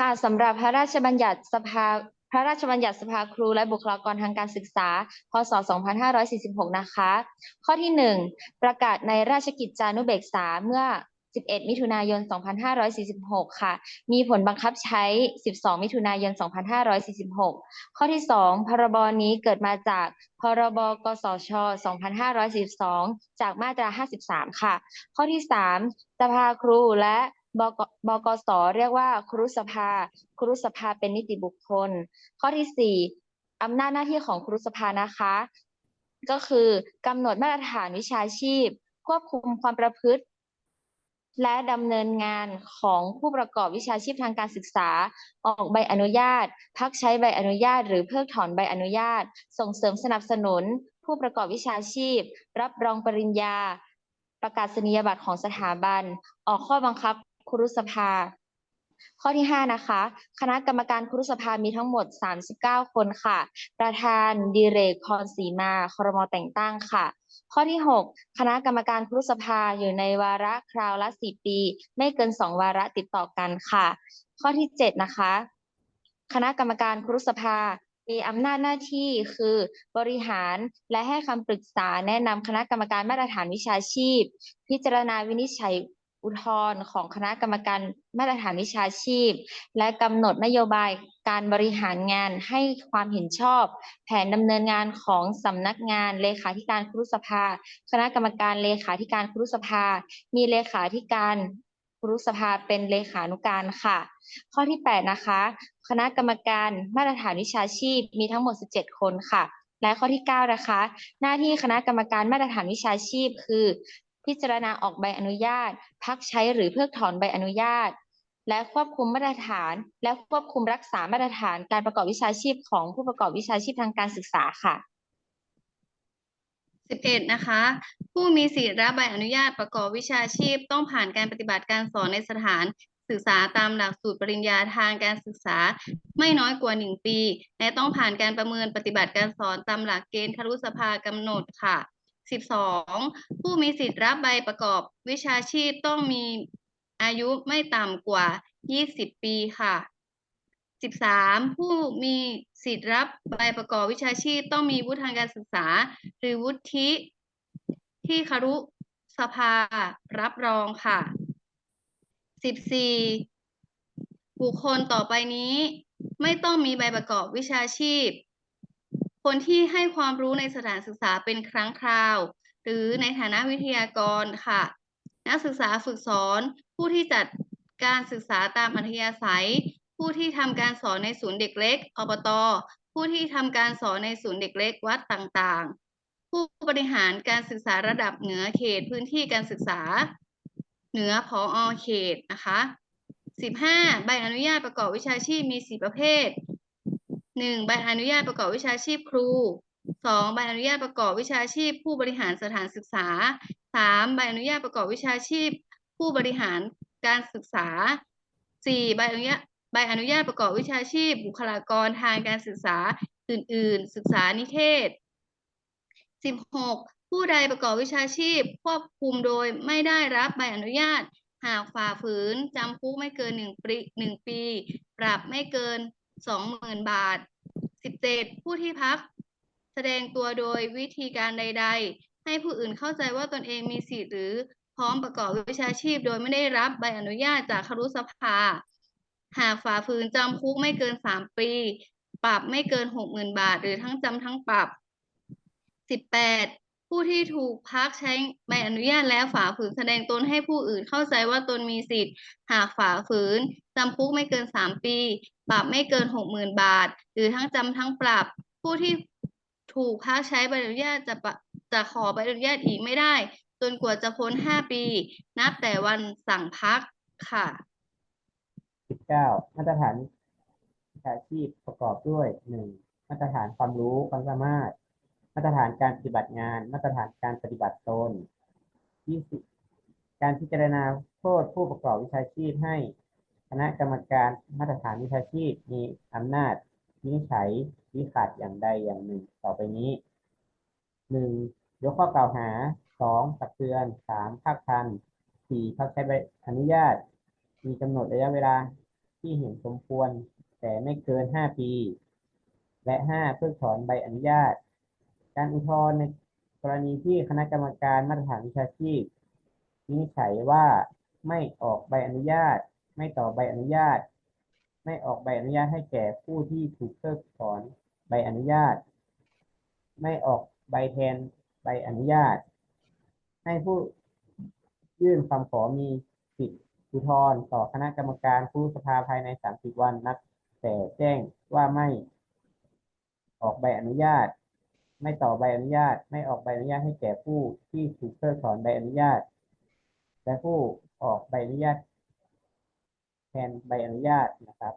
ค่ะสำหรับพระราชบัญญัติสภาพระราชบัญญัติสภาครูและบุคลากรทางการศึกษา พศ 2546 นะคะ ข้อที่ 1 ประกาศในราชกิจจานุเบกษาเมื่อ 11 มิถุนายน 2546 ค่ะ มีผลบังคับใช้ 12 มิถุนายน 2546 ข้อที่ 2 พรบนี้เกิดมาจาก พรบ กสช 2542 จากมาตรา 53 ค่ะ ข้อที่ 3 สภาครูและ บกบกสเรียกว่าครุสภา ครุสภาเป็นนิติบุคคล ข้อที่4อำนาจหน้าที่ของครุสภานะคะ ก็คือกำหนดมาตรฐานวิชาชีพ ควบคุมความประพฤติ และดำเนินงานของผู้ประกอบวิชาชีพทางการศึกษา ออกใบอนุญาต พักใช้ใบอนุญาต หรือเพิกถอนใบอนุญาต ส่งเสริมสนับสนุน ผู้ประกอบวิชาชีพ รับรองปริญญา ประกาศนียบัตรของสถาบัน ออกข้อบังคับ ครุสภา ข้อที่ 5 นะคะ คณะกรรมการครุสภามีทั้งหมด 39 คนค่ะ ประธานดิเรกพรศรีมาครมแต่งตั้งค่ะข้อที่ 6 คณะกรรมการครุสภาอยู่ในวาระคราวละ 4 ปี ไม่เกิน 2 วาระติดต่อกันค่ะ ข้อที่ 7 นะคะ คณะกรรมการครุสภา มีอำนาจหน้าที่คือบริหารและให้คำปรึกษาแนะนำคณะกรรมการมาตรฐานวิชาชีพ พิจารณาวินิจฉัย อุทธรณ์ของคณะกรรมการมาตรฐานวิชาชีพ และกำหนดนโยบายการบริหารงานให้ความเห็นชอบ แผนดำเนินงานของสำนักงานเลขาธิการครุสภา คณะกรรมการเลขาธิการครุสภา มีเลขาธิการครุสภาเป็นเลขานุการค่ะ ข้อที่ 8 นะคะ คณะกรรมการมาตรฐานวิชาชีพมีทั้งหมด 17 คนค่ะและข้อที่ 9 นะคะ หน้าที่คณะกรรมการมาตรฐานวิชาชีพ คือ พิจารณาออกใบอนุญาต พักใช้หรือเพิกถอนใบอนุญาต และควบคุมมาตรฐาน และควบคุมรักษามาตรฐานการประกอบวิชาชีพของผู้ประกอบวิชาชีพทางการศึกษาค่ะสิบเอ็ดนะคะ ผู้มีสิทธิ์รับใบอนุญาตประกอบวิชาชีพ ต้องผ่านการปฏิบัติการสอนในสถานศึกษาตามหลักสูตรปริญญาทางการศึกษาไม่น้อยกว่าหนึ่งปี และต้องผ่านการประเมินปฏิบัติการสอนตามหลักเกณฑ์ครุสภากำหนดค่ะ สิบสองผู้มีสิทธิ์รับใบประกอบวิชาชีพต้องมีอายุไม่ต่ำกว่ายี่สิบปีค่ะสิบสามผู้มีสิทธิ์รับใบประกอบวิชาชีพต้องมีวุฒิทางการศึกษา หรือวุฒิที่ครุสภารับรองค่ะสิบสี่บุคคลต่อไปนี้ ไม่ต้องมีใบประกอบวิชาชีพ คนที่ให้ความรู้ในสถานศึกษาเป็นครั้งคราว หรือในฐานะวิทยากรค่ะ นักศึกษาฝึกสอน ผู้ที่จัดการศึกษาตามอัธยาศัย ผู้ที่ทำการสอนในศูนย์เด็กเล็กอบตผู้ที่ทำการสอนในศูนย์เด็กเล็กวัดต่างๆ ผู้บริหารการศึกษาระดับเหนือเขตพื้นที่การศึกษา เหนือพออเขตนะคะสิบห้าใบอนุญาตประกอบวิชาชีพมีสี่ประเภท หนึ่งใบอนุญาตประกอบวิชาชีพครูสองใบอนุญาตประกอบวิชาชีพ ผู้บริหารสถานศึกษาสามใบอนุญาตประกอบวิชาชีพ ผู้บริหารการศึกษาสี่ใบอนุญาตใบอนุญาตประกอบวิชาชีพ บุคลากรทางการศึกษาอื่น ๆ ศึกษานิเทศสิบหกผู้ใดประกอบวิชาชีพ ควบคุมโดยไม่ได้รับใบอนุญาต หากฝ่าฝืนจำคุกไม่เกินหนึ่งปีหนึ่งปี ปรับไม่เกินสองหมื่นบาท สิบเจ็ดผู้ที่พัก แสดงตัวโดยวิธีการใด ๆ ให้ผู้อื่นเข้าใจว่าตนเองมีสิทธิ์หรือพร้อมประกอบวิชาชีพ โดยไม่ได้รับใบอนุญาตจากครุสภา หากฝ่าฝืนจำคุกไม่เกินสามปี ปรับไม่เกินหกหมื่นบาท หรือทั้งจำทั้งปรับสิบแปด ผู้ที่ถูกพักใช้ใบอนุญาตแล้วฝ่าฝืนแสดงตนให้ผู้อื่นเข้าใจว่าตนมีสิทธิ์ หากฝ่าฝืนจำคุกไม่เกินสามปี ปรับไม่เกินหกหมื่นบาท หรือทั้งจำทั้งปรับ ผู้ที่ถูกพักใช้ใบอนุญาตจะจะขอใบอนุญาตอีกไม่ได้ จนกว่าจะพ้นห้าปี นับแต่วันสั่งพักค่ะสิบเก้ามาตรฐานวิชาชีพประกอบด้วยหนึ่งมาตรฐานความรู้ความสามารถ มาตรฐานการปฏิบัติงาน มาตรฐานการปฏิบัติตนยี่สิการพิจารณาโทษผู้ประกอบวิชาชีพให้คณะกรรมการมาตรฐานวิชาชีพมีอำนาจวินิจฉัยวิขัดอย่างใดอย่างหนึ่ง ต่อไปนี้หนึ่งยกข้อกล่าวหาสองตักเตือนสามภาคทันสี่พักใช้ใบอนุญาต มีกำหนดระยะเวลาที่เห็นสมควร แต่ไม่เกินห้าปี และห้าเพิกถอนใบอนุญาต การอุทธรณ์ในกรณีที่คณะกรรมการมาตรฐานวิชาชีพวินิจฉัยว่าไม่ออกใบอนุญาต ไม่ต่อใบอนุญาต ไม่ออกใบอนุญาตให้แก่ผู้ที่ถูกเพิกถอนใบอนุญาต ไม่ออกใบแทนใบอนุญาต ให้ผู้ยื่นคำขอมีสิทธิอุทธรณ์ต่อคณะกรรมการผู้สภาภายใน 30 วันนับแต่แจ้งว่าไม่ออกใบอนุญาต ไม่ต่อใบอนุญาต ไม่ออกใบอนุญาตให้แก่ผู้ที่ถูกเพิกถอนใบอนุญาต และผู้ออกใบอนุญาต แทนใบอนุญาตนะครับ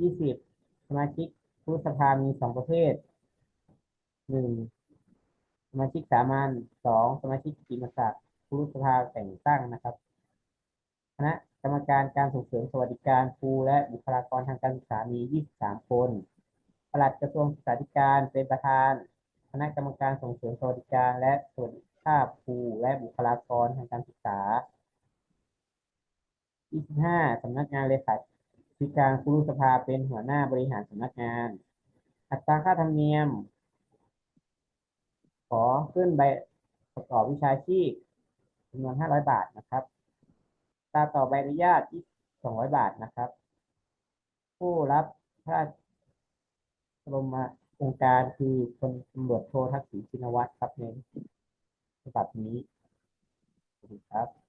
ยี่สิบสมาชิกผู้สภามีสองประเภทหนึ่งสมาชิกสามัญสองสมาชิกกิติมศักดิ์ผู้สภาแต่งตั้งนะครับคณะกรรมการการส่งเสริมสวัสดิการครูและบุคลากรทางการศึกษามี 23 คน ปลัดกระทรวงศึกษาธิการเป็นประธานคณะกรรมการส่งเสริมสวัสดิการ และสวัสดิภาพครูและบุคลากรทางการศึกษา 25สำนักงานเลขาธิการครูรุสภาเป็นหัวหน้าบริหารสำนักงาน อัตราค่าธรรมเนียม ขอขึ้นใบประกอบวิชาชีพจำนวน 500 บาทนะครับตราต่อใบอนุญาต200 บาทนะครับ ผู้รับพระราช รมโองการคือคนตำรวจโททักษิณชินวัตรครับในฉบับนี้สวัสดีครับ